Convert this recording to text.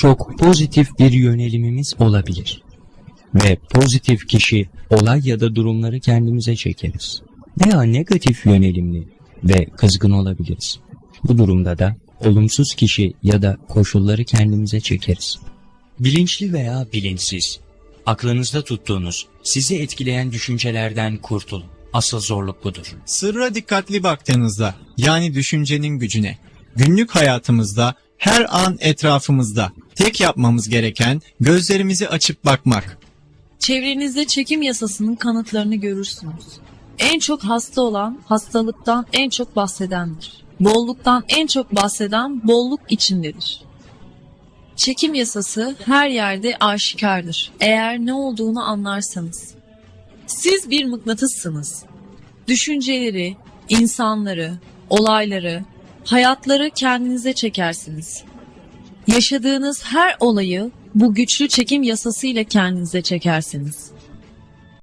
çok pozitif bir yönelimimiz olabilir. Ve pozitif kişi olay ya da durumları kendimize çekeriz. Veya negatif yönelimli ve kızgın olabiliriz. Bu durumda da olumsuz kişi ya da koşulları kendimize çekeriz. Bilinçli veya bilinçsiz, aklınızda tuttuğunuz, sizi etkileyen düşüncelerden kurtulun. Asıl zorluk budur. Sırra dikkatli baktığınızda, yani düşüncenin gücüne, günlük hayatımızda, her an etrafımızda, tek yapmamız gereken gözlerimizi açıp bakmak. Çevrenizde çekim yasasının kanıtlarını görürsünüz. En çok hasta olan hastalıktan en çok bahsedendir. Bolluktan en çok bahseden bolluk içindedir. Çekim yasası her yerde aşikardır. Eğer ne olduğunu anlarsanız. Siz bir mıknatıssınız. Düşünceleri, insanları, olayları, hayatları kendinize çekersiniz. Yaşadığınız her olayı bu güçlü çekim yasasıyla kendinize çekersiniz.